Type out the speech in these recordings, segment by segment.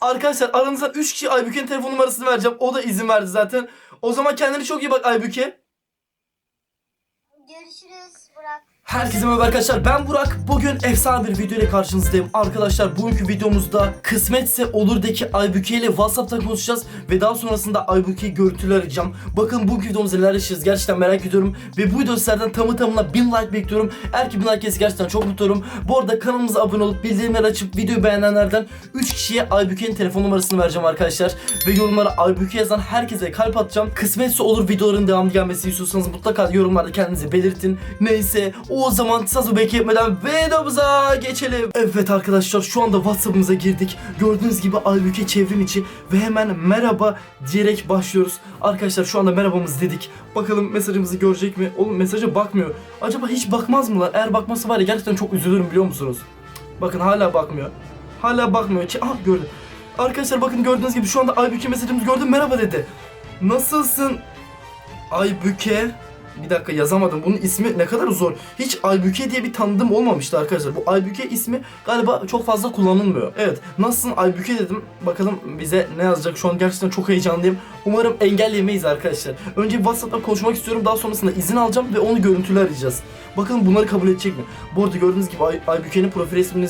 Arkadaşlar aranızdan 3 kişi Aybüke'nin telefon numarasını vereceğim. O da izin verdi zaten. O zaman kendine çok iyi bak Aybüke. Görüşürüz Burak. Herkese merhaba arkadaşlar ben Burak. Bugün efsane bir video ile karşınızdayım. Arkadaşlar bugünkü videomuzda Kısmetse Olur'daki Aybüke ile Whatsapp'tan konuşacağız Ve daha sonrasında Aybüke'yi görüntülü arayacağım Bakın bugünkü videomuzda neler yaşayacağız gerçekten merak ediyorum Ve bu video sizlerden tamı tamına 1000 like bekliyorum. Eğer ki 1000 like gelirse gerçekten çok mutlu Bu arada kanalımıza abone olup bildirimleri açıp videoyu beğenenlerden 3 kişiye Aybüke'nin telefon numarasını vereceğim arkadaşlar. Ve yorumlara Aybüke yazan herkese kalp atacağım. Kısmetse olur videoların devamlı gelmesini istiyorsanız mutlaka yorumlarda kendinizi belirtin. Neyse o zaman sazı bekletmeden videomuza geçelim. Evet arkadaşlar şu anda Whatsapp'ımıza girdik. Gördüğünüz gibi Aybüke çevrim içi ve hemen merhaba diyerek başlıyoruz. Arkadaşlar şu anda merhabamız dedik. Bakalım mesajımızı görecek mi? Oğlum mesaja bakmıyor. Acaba hiç bakmaz mı lan? Eğer bakması var ya gerçekten çok üzülürüm biliyor musunuz? Bakın hala bakmıyor. Hala bakmıyor. Ç- Ah gördüm. Arkadaşlar bakın gördüğünüz gibi şu anda Aybüke mesajımızı gördüm. Merhaba dedi. Nasılsın? Aybüke. Bir dakika yazamadım. Bunun ismi ne kadar zor. Hiç Aybüke diye bir tanıdığım olmamıştı arkadaşlar. Bu Aybüke ismi galiba çok fazla kullanılmıyor. Evet. Nasılsın Aybüke dedim. Bakalım bize ne yazacak. Şu an gerçekten çok heyecanlıyım. Umarım engelleyemeyiz arkadaşlar. Önce WhatsApp'ta konuşmak istiyorum. Daha sonrasında izin alacağım ve onu görüntülü arayacağız. Bakalım bunları kabul edecek mi? Bu arada gördüğünüz gibi Ay- Aybüke'nin profil resmini,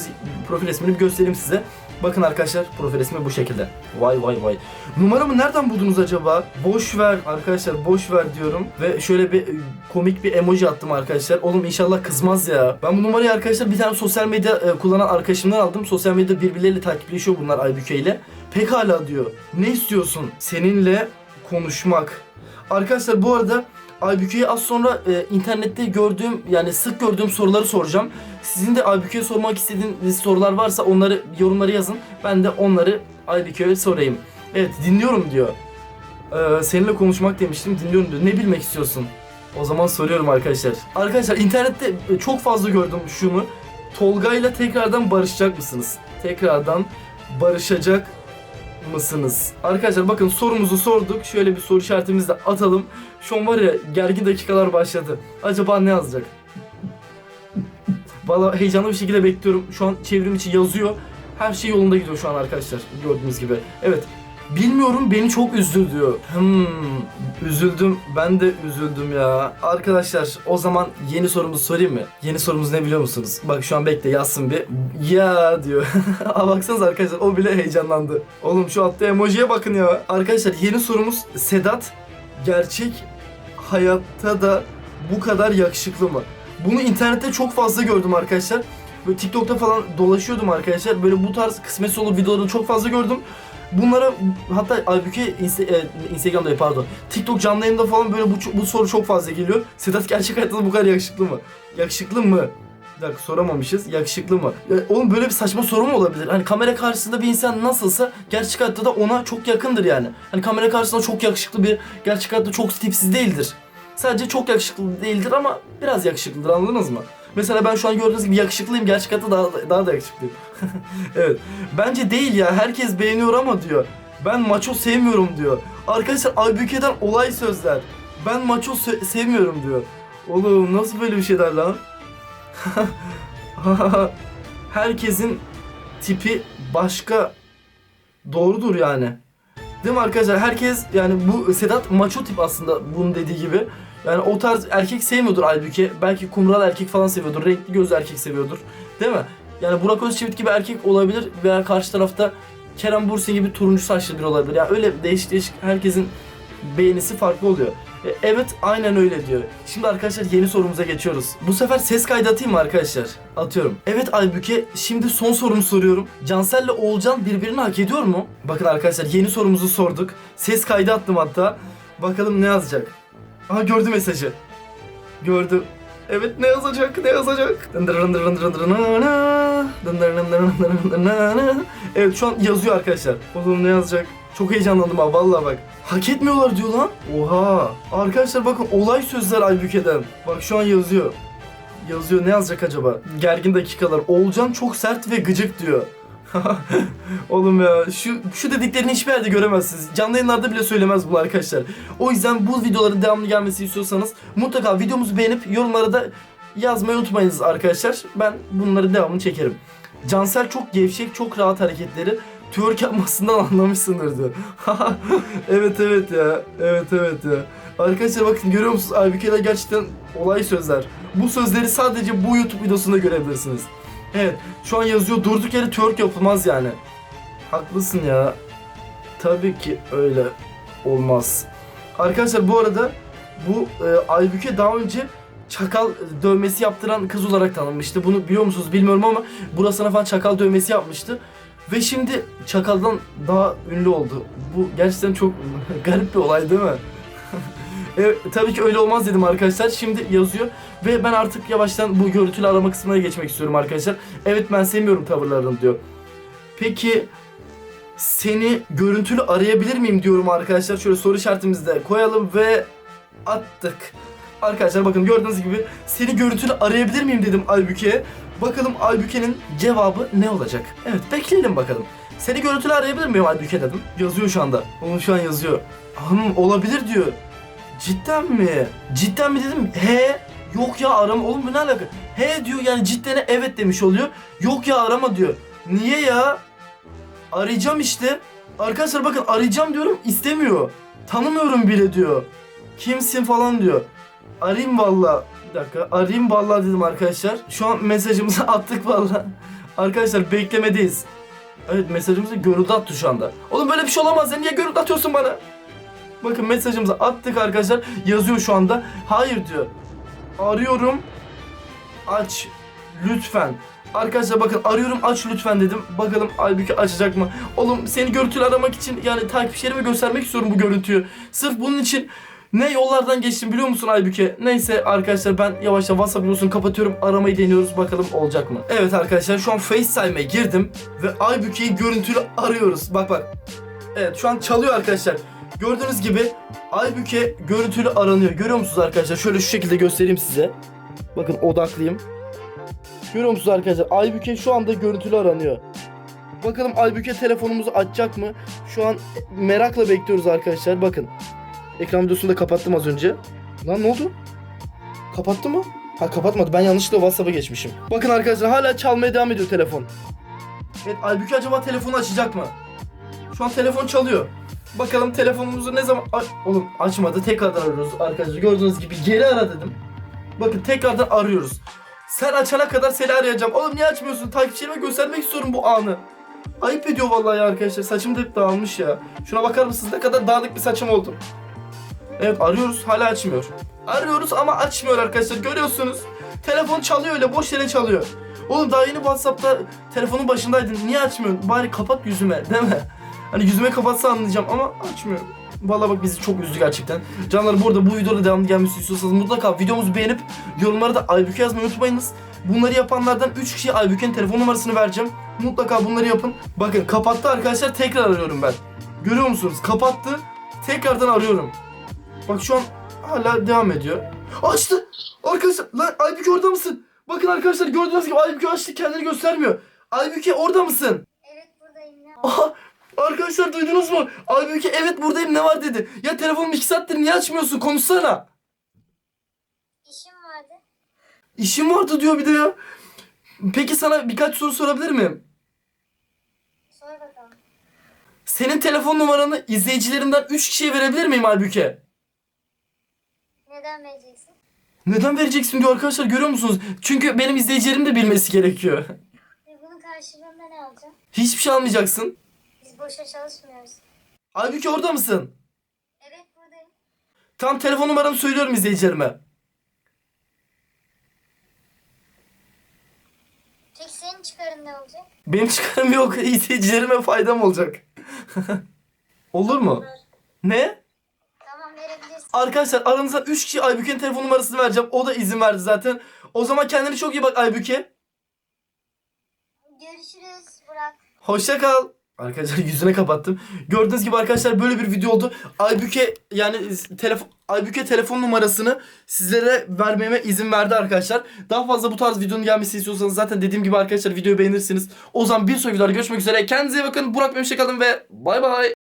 profil resmini bir göstereyim size. Bakın arkadaşlar profil resmi bu şekilde. Vay vay vay. Numaramı nereden buldunuz acaba? Boş ver arkadaşlar boş ver diyorum. Ve şöyle bir e, komik bir emoji attım arkadaşlar. Oğlum inşallah kızmaz ya. Ben bu numarayı arkadaşlar bir tane sosyal medya e, kullanan arkadaşımdan aldım. Sosyal medyada birbirleriyle takipleşiyor bunlar Aybüke ile. Pekala diyor. Ne istiyorsun? Seninle konuşmak. Arkadaşlar bu arada Aybüke'ye az sonra e, internette gördüğüm yani sık gördüğüm soruları soracağım. Sizin de Aybüke'ye sormak istediğiniz sorular varsa onları yorumlara yazın. Ben de onları Aybüke'ye sorayım. Evet dinliyorum diyor. Ee, seninle konuşmak demiştim dinliyorum diyor. Ne bilmek istiyorsun? O zaman soruyorum arkadaşlar. Arkadaşlar internette e, çok fazla gördüm şunu. Tolga ile tekrardan barışacak mısınız? Tekrardan barışacak mısınız? Arkadaşlar bakın sorumuzu sorduk. Şöyle bir soru işaretimizi de atalım. Şu an var ya gergin dakikalar başladı. Acaba ne yazacak? Valla heyecanlı bir şekilde bekliyorum. Şu an çevrim içi yazıyor. Her şey yolunda gidiyor şu an arkadaşlar. Gördüğünüz gibi. Evet. Bilmiyorum beni çok üzdü diyor. Hmm, üzüldüm. Ben de üzüldüm ya. Arkadaşlar o zaman yeni sorumuzu sorayım mı? Yeni sorumuz ne biliyor musunuz? Bak şu an bekle yazsın bir. Ya diyor. Aa baksanız arkadaşlar o bile heyecanlandı. Oğlum şu altta emojiye bakın ya. Arkadaşlar yeni sorumuz Sedat gerçek hayatta da bu kadar yakışıklı mı? Bunu internette çok fazla gördüm arkadaşlar. Böyle TikTok'ta falan dolaşıyordum arkadaşlar. Böyle bu tarz kısmetse olur videoları çok fazla gördüm. Bunlara hatta Aybüke Insta, e, Instagram'da değil, pardon. TikTok canlı yayında falan böyle bu, bu soru çok fazla geliyor. Sedat gerçek hayatta da bu kadar yakışıklı mı? Yakışıklı mı? Bir dakika soramamışız. Yakışıklı mı? Ya, oğlum böyle bir saçma soru mu olabilir? Hani kamera karşısında bir insan nasılsa gerçek hayatta da ona çok yakındır yani. Hani kamera karşısında çok yakışıklı bir gerçek hayatta çok tipsiz değildir. Sadece çok yakışıklı değildir ama biraz yakışıklıdır anladınız mı? Mesela ben şu an gördüğünüz gibi yakışıklıyım. Gerçek hayatta daha, daha da yakışıklıyım. evet. Bence değil ya. Herkes beğeniyor ama diyor. Ben maço sevmiyorum diyor. Arkadaşlar Aybüke'den olay sözler. Ben maço se- sevmiyorum diyor. Oğlum nasıl böyle bir şey der lan? Herkesin tipi başka. Doğrudur yani. Değil mi arkadaşlar? Herkes yani bu Sedat maço tip aslında bunun dediği gibi. Yani o tarz erkek sevmiyordur Aybüke. Belki kumral erkek falan seviyordur. Renkli gözlü erkek seviyordur. Değil mi? Yani Burak Özçivit gibi erkek olabilir veya karşı tarafta Kerem Bursin gibi turuncu saçlı biri olabilir. Yani öyle değişik değişik herkesin beğenisi farklı oluyor. E, evet aynen öyle diyor. Şimdi arkadaşlar yeni sorumuza geçiyoruz. Bu sefer ses kaydı atayım mı arkadaşlar? Atıyorum. Evet Aybüke şimdi son sorumu soruyorum. Cansel'le Oğulcan birbirini hak ediyor mu? Bakın arkadaşlar yeni sorumuzu sorduk. Ses kaydı attım hatta. Bakalım ne yazacak. Aha gördü mesajı. Gördü. Evet ne yazacak? Ne yazacak? Evet şu an yazıyor arkadaşlar. Oğlum ne yazacak? Çok heyecanlandım ha vallahi bak. Hak etmiyorlar diyor lan. Oha. Arkadaşlar bakın olay sözler Aybüke'den. Bak şu an yazıyor. Yazıyor ne yazacak acaba? Gergin dakikalar. Oğulcan çok sert ve gıcık diyor. Oğlum ya şu şu dediklerini hiçbir yerde göremezsiniz. Canlı yayınlarda bile söylemez bunu arkadaşlar. O yüzden bu videoların devamlı gelmesi istiyorsanız mutlaka videomuzu beğenip yorumlara da yazmayı unutmayınız arkadaşlar. Ben bunları devamlı çekerim. Cansel çok gevşek, çok rahat hareketleri. twerk yapmasından anlamışsındır diyor. evet evet ya. Evet evet ya. Arkadaşlar bakın görüyor musunuz? Aybüke'de gerçekten olay sözler. Bu sözleri sadece bu YouTube videosunda görebilirsiniz. Evet şu an yazıyor durduk yere twerk yapılmaz yani. Haklısın ya. Tabii ki öyle olmaz. Arkadaşlar bu arada bu e, Aybüke daha önce çakal dövmesi yaptıran kız olarak tanınmıştı. Bunu biliyor musunuz bilmiyorum ama burasına falan çakal dövmesi yapmıştı. Ve şimdi çakaldan daha ünlü oldu. Bu gerçekten çok garip bir olay değil mi? Evet, tabii ki öyle olmaz dedim arkadaşlar. Şimdi yazıyor ve ben artık yavaştan bu görüntülü arama kısmına geçmek istiyorum arkadaşlar. Evet ben sevmiyorum tavırlarını diyor. Peki seni görüntülü arayabilir miyim diyorum arkadaşlar. Şöyle soru işaretimizi de koyalım ve attık. Arkadaşlar bakın gördüğünüz gibi seni görüntülü arayabilir miyim dedim Aybüke'ye. Bakalım Aybüke'nin cevabı ne olacak? Evet bekleyelim bakalım. Seni görüntülü arayabilir miyim Aybüke dedim. Yazıyor şu anda. Onu şu an yazıyor. Hanım olabilir diyor. Cidden mi? Cidden mi dedim. He. Yok ya arama. Oğlum bu ne alaka? He diyor yani cidden evet demiş oluyor. Yok ya arama diyor. Niye ya? Arayacağım işte. Arkadaşlar bakın arayacağım diyorum istemiyor. Tanımıyorum bile diyor. Kimsin falan diyor. Arayayım valla. Bir dakika. Arayayım valla dedim arkadaşlar. Şu an mesajımızı attık valla. Arkadaşlar beklemedeyiz. Evet mesajımızı görüntü attı şu anda. Oğlum böyle bir şey olamaz ya. Niye görüntü atıyorsun bana? Bakın mesajımızı attık arkadaşlar. Yazıyor şu anda. Hayır diyor. Arıyorum. Aç. Lütfen. Arkadaşlar bakın arıyorum aç lütfen dedim. Bakalım Aybüke açacak mı? Oğlum seni görüntülü aramak için yani takipçilerime göstermek istiyorum bu görüntüyü. Sırf bunun için ne yollardan geçtim biliyor musun Aybüke? Neyse arkadaşlar ben yavaşça WhatsApp videosunu kapatıyorum. Aramayı deniyoruz bakalım olacak mı? Evet arkadaşlar şu an FaceTime'e girdim ve Aybüke'yi görüntülü arıyoruz. Bak bak. Evet şu an çalıyor arkadaşlar. Gördüğünüz gibi Aybüke görüntülü aranıyor. Görüyor musunuz arkadaşlar? Şöyle şu şekilde göstereyim size. Bakın odaklıyım. Görüyor musunuz arkadaşlar? Aybüke şu anda görüntülü aranıyor. Bakalım Aybüke telefonumuzu açacak mı? Şu an merakla bekliyoruz arkadaşlar. Bakın. Ekran videosunu da kapattım az önce. Lan ne oldu? Kapattı mı? Ha kapatmadı. Ben yanlışlıkla WhatsApp'a geçmişim. Bakın arkadaşlar hala çalmaya devam ediyor telefon. Evet Aybüke acaba telefonu açacak mı? Şu an telefon çalıyor. Bakalım telefonumuzu ne zaman... Ay, oğlum açmadı. Tekrardan arıyoruz arkadaşlar. Gördüğünüz gibi geri ara dedim. Bakın tekrardan arıyoruz. Sen açana kadar seni arayacağım. Oğlum niye açmıyorsun? Takipçilerime göstermek istiyorum bu anı. Ayıp ediyor vallahi arkadaşlar. Saçım da hep dağılmış ya. Şuna bakar mısınız? Ne kadar dağınık bir saçım oldu. Evet arıyoruz hala açmıyor. Arıyoruz ama açmıyor arkadaşlar. Görüyorsunuz. Telefon çalıyor öyle boş yere çalıyor. Oğlum daha yeni Whatsapp'ta telefonun başındaydın. Niye açmıyorsun? Bari kapat yüzüme değil mi? Hani yüzüme kapatsa anlayacağım ama açmıyor. Vallahi bak bizi çok üzdü gerçekten. Canlar bu arada bu videoda devamlı gelmesi istiyorsanız mutlaka videomuzu beğenip yorumlara da Aybüke yazmayı unutmayınız. Bunları yapanlardan 3 kişiye Aybüke'nin telefon numarasını vereceğim. Mutlaka bunları yapın. Bakın kapattı arkadaşlar tekrar arıyorum ben. Görüyor musunuz? Kapattı. Tekrardan arıyorum. Bak şu an hala devam ediyor. Açtı. Arkadaşlar lan Aybüke orada mısın? Bakın arkadaşlar gördüğünüz gibi Aybüke açtı kendini göstermiyor. Aybüke orada mısın? Evet buradayım? Aha arkadaşlar duydunuz mu? Aybüke evet buradayım ne var dedi. Ya telefonum 2 saattir niye açmıyorsun konuşsana. İşim vardı. İşim vardı diyor bir de ya. Peki sana birkaç soru sorabilir miyim? Sor bakalım. Senin telefon numaranı izleyicilerinden 3 kişiye verebilir miyim Aybüke? Neden vereceksin? Neden vereceksin diyor arkadaşlar görüyor musunuz? Çünkü benim izleyicilerim de bilmesi gerekiyor. Ve bunun karşılığında ne alacağım? Hiçbir şey almayacaksın. Boşa çalışmıyoruz. Aybüke orada mısın? Evet buradayım. Tam telefon numaramı söylüyorum izleyicilerime. Peki senin çıkarın ne olacak? Benim çıkarım yok. İzleyicilerime faydam olacak. Olur mu? Ne? Tamam verebilirsin. Arkadaşlar aranızdan 3 kişi Aybüke'nin telefon numarasını vereceğim. O da izin verdi zaten. O zaman kendine çok iyi bak Aybüke. Görüşürüz Burak. Hoşça kal. Arkadaşlar yüzüne kapattım. Gördüğünüz gibi arkadaşlar böyle bir video oldu. Aybüke yani telefon Aybüke telefon numarasını sizlere vermeme izin verdi arkadaşlar. Daha fazla bu tarz videonun gelmesini istiyorsanız zaten dediğim gibi arkadaşlar videoyu beğenirsiniz. O zaman bir sonraki videoda görüşmek üzere. Kendinize iyi bakın. Burak Memşek kalın ve bay bay.